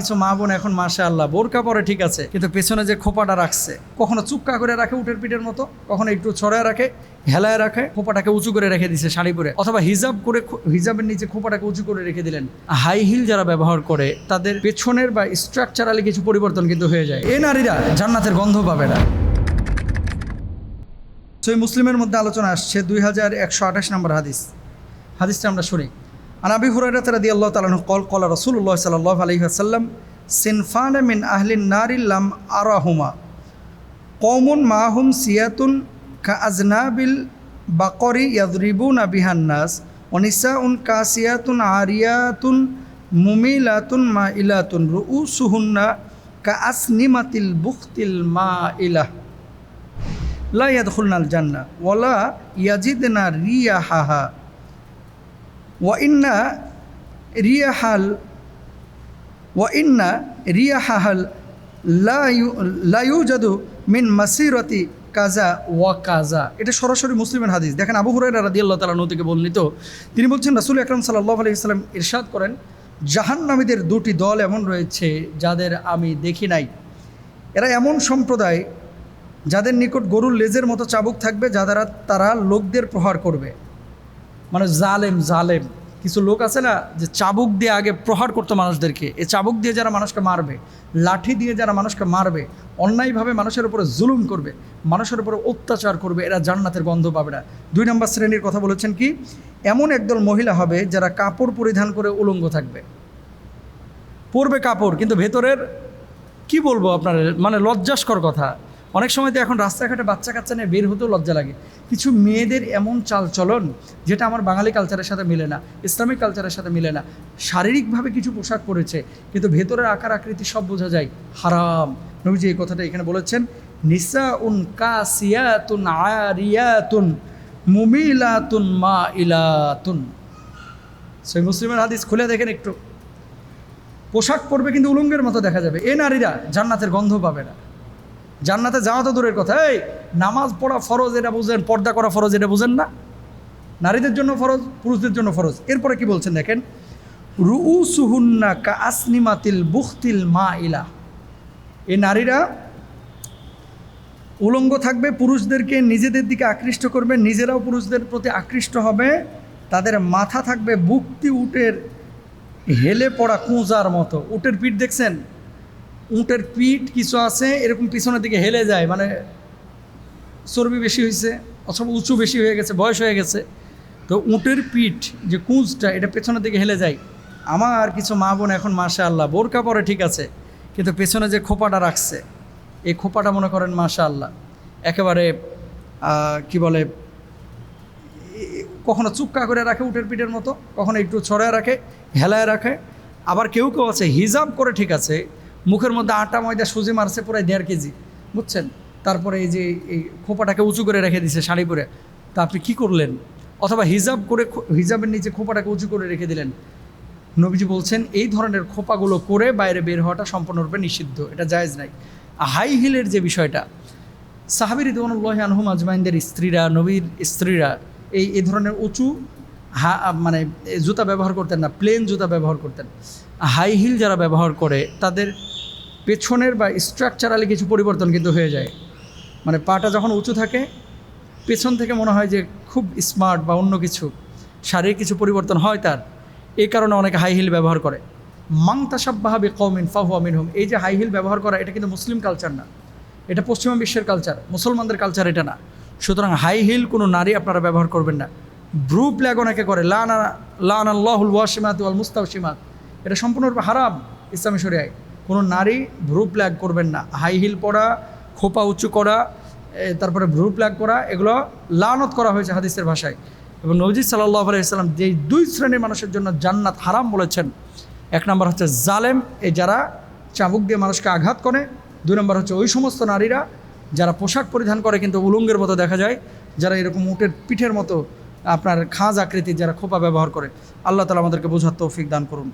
কিছু মা বোন এখন মাসা আল্লাহ বোরকা পরে ঠিক আছে, কিন্তু পেছনে যে খোপাটা রাখছে, কখনো চুপকা করে রাখে উটের পিঠের মতো, কখনো একটু ছড়ায় রাখে, হেলায় রাখে, খোপাটাকে উঁচু করে রেখে দিছে শাড়ি পরে, অথবা হিজাব করে হিজাবের নিচে খোপাটাকে উঁচু করে রেখে দিলেন। হাই হিল যারা ব্যবহার করে, তাদের পেছনের বা স্ট্রাকচারালি কিছু পরিবর্তন কিন্তু হয়ে যায়। এই নারীরা জান্নাতের গন্ধ পাবে না। সই মুসলিমের মধ্যে আলোচনা আসছে, দুই হাজার একশো আঠাশ নম্বর হাদিস। হাদিসটা আমরা শুনি। আনাবি হুরাইরাত রাদি আল্লাহ তালাহ কল কলা রসুল্লাহ সাল্লাহ আলহি আসাল্লাম সিনফান মিন আহলিন নারিল্লাম আরাহুমা কৌমুন মাহুম সিয়াতুন কা আজনাবিল বাকরি ইয়াদরিবুন আবিহান্নাস অনিসা উন কাসিয়াতুন আরিয়াতুন মুমিলাতুন মা ইলাতুন রু সুহুন্না কা আসনিমাতিল বুখতিল মা ইলাহ লা ইয়াদ ইয়াদখুলনাল জান্না ওলা ইয়াজিদনা রিয়া হাহা ওয়াইন্না রিয়াহাল ওয়াইন্না রিয়াহাল লাইউজাদু মিন মাসিরতি কাজা ওয়া কাজা এটা সরাসরি মুসলিমের হাদিস। দেখেন আবু আল্লাহ তালা তাআলা থেকে বর্ণিত। তিনি বলছেন, রাসুল আকরম সাল্লাল্লাহু আলাইহি ইরশাদ করেন, জাহান্নামীদের দুটি দল এমন রয়েছে যাদের আমি দেখি নাই। এরা এমন সম্প্রদায় যাদের নিকট গরুর লেজের মতো চাবুক থাকবে যা দ্বারা তারা লোকদের প্রহার করবে। মানে জালেম জালেম। কিছু লোক আছে না যে চাবুক দিয়ে আগে প্রহার করতো মানুষদেরকে। এ চাবুক দিয়ে যারা মানুষকে মারবে, লাঠি দিয়ে যারা মানুষকে মারবে, অন্যায়ভাবে মানুষের উপরে জুলুম করবে, মানুষের উপরে অত্যাচার করবে, এরা জান্নাতের গন্ধ পাবে না। দুই নম্বর শ্রেণির কথা বলেছেন কি? এমন একদল মহিলা হবে যারা কাপড় পরিধান করে উলঙ্গ থাকবে। পরবে কাপড়, কিন্তু ভেতরের, কি বলব আপনার? মানে লজ্জাস্কর কথা। অনেক সময় তো এখন রাস্তাঘাটে বাচ্চা কাচ্চা নিয়ে বের হতেও লজ্জা লাগে। কিছু মেয়েদের এমন চাল চলন যেটা আমার বাঙালি কালচারের সাথে মিলে না, ইসলামিক কালচারের সাথে মিলে না। শারীরিকভাবে কিছু পোশাক পরেছে, কিন্তু ভেতরের আকার আকৃতি সব বোঝা যায়। হারাম। নবীজি এই কথাটা এখানে বলেছেন নিসা উন কাসিয়াতুন আরিয়াতুন মুমিলাতুন মা ইলাতুন সেই মুসলিমের হাদিস খুলে দেখেন একটু। পোশাক পরবে কিন্তু উলঙ্গের মতো দেখা যাবে। এ নারীরা জান্নাতের গন্ধ পাবে না। জান্নাতে যাওয়া তো দূরের কথা। এই, নামাজ পড়া ফরজ, এটা বুঝেন, পর্দা করা ফরজ, এটা বুঝেন না? নারীদের জন্য ফরজ, পুরুষদের জন্য ফরজ। এরপরে কি বলছেন দেখেন? রুউ সুহুন্না কা আসনিমাতিল বুখতিল মা ইলা এই নারীরা উলঙ্গ থাকবে, পুরুষদেরকে নিজেদের দিকে আকৃষ্ট করবে, নিজেরাও পুরুষদের প্রতি আকৃষ্ট হবে। তাদের মাথা থাকবে বুকতি উটের হেলে পড়া কুঁজার মতো। উটের পিঠ দেখছেন? উটের পিঠ কিছু আছে, এরকম পিছনের দিকে হেলে যায় মানে চর্বি বেশি হয়েছে অথবা উঁচু বেশি হয়ে গেছে, বয়স হয়ে গেছে। তো উটের পিঠ যে কুঁজটা, এটা পেছনের দিকে হেলে যায়। আমার কিছু মা বোন এখন মাসা আল্লাহ বোরকা পরে ঠিক আছে, কিন্তু পেছনে যে খোপাটা রাখছে, এই খোপাটা মনে করেন মাসা আল্লাহ একেবারে কি বলে, কখনো চুপকা করে রাখে উটের পিঠের মতো, কখনো একটু ছড়ায় রাখে, হেলায় রাখে। আবার কেউ কেউ আছে, হিজাব করে ঠিক আছে মুখের মধ্যে আটা, ময়দা, সুজি মারছে প্রায় দেড় কেজি, বুঝছেন? তারপরে এই যে এই খোপাটাকে উঁচু করে রেখে দিছে শাড়ি পরে। তা আপনি কী করলেন? অথবা হিজাব করে হিজাবের নিচে খোপাটাকে উঁচু করে রেখে দিলেন। নবীজি বলছেন, এই ধরনের খোপাগুলো করে বাইরে বের হওয়াটা সম্পূর্ণরূপে নিষিদ্ধ, এটা জায়েজ নাই। হাই হিলের যে বিষয়টা সাহাবির রিদওয়ানুল্লাহ আনহুম আজমাইনদের স্ত্রীরা, নবীর স্ত্রীরা এই এই ধরনের উঁচু হা মানে জুতা ব্যবহার করতেন না, প্লেন জুতা ব্যবহার করতেন। হাই হিল যারা ব্যবহার করে, তাদের পেছনের বা স্ট্রাকচারালি কিছু পরিবর্তন কিন্তু হয়ে যায়। মানে পাটা যখন উঁচু থাকে, পেছন থেকে মনে হয় যে খুব স্মার্ট বা অন্য কিছু, শারীরিক কিছু পরিবর্তন হয় তার, এই কারণে অনেকে হাই হিল ব্যবহার করে। মাং তাসাব্বাহাবি কৌমিন ফাহু আমিন হুম এই যে হাই হিল ব্যবহার করা, এটা কিন্তু মুসলিম কালচার না। এটা পশ্চিমা বিশ্বের কালচার মুসলমানদের কালচার এটা না। সুতরাং হাই হিল কোনো নারী আপনারা ব্যবহার করবেন না। ব্রু প্ল্যাগ অনেকে করে, লানা লান আল্লাহুল ওয়াসিমাত ওয়াল মুস্তাউসিমাত এটা সম্পূর্ণরূপে হারাম ইসলামী শরিয়ায়। কোনো নারী ভ্রু প্ল্যাগ করবেন না। হাই হিল পরা, খোপা উঁচু করা তারপরে ভ্রু প্ল্যাগ করা, এগুলো লানত করা হয়েছে হাদিসের ভাষায়। এবং নবজি সাল্লাহ আলাইসাল্লাম যে দুই শ্রেণির মানুষের জন্য জান্নাত হারাম বলেছেন, এক নম্বর হচ্ছে জালেম এই যারা চাবুক দিয়ে মানুষকে আঘাত করে। দুই নম্বর হচ্ছে ওই সমস্ত নারীরা যারা পোশাক পরিধান করে কিন্তু উলঙ্গের মতো দেখা যায়, যারা এরকম উটের পিঠের মতো আপনার খাঁজ আকৃতির যারা খোপা ব্যবহার করে। আল্লাহ তালা আমাদেরকে বোঝার তৌফিক দান করুন।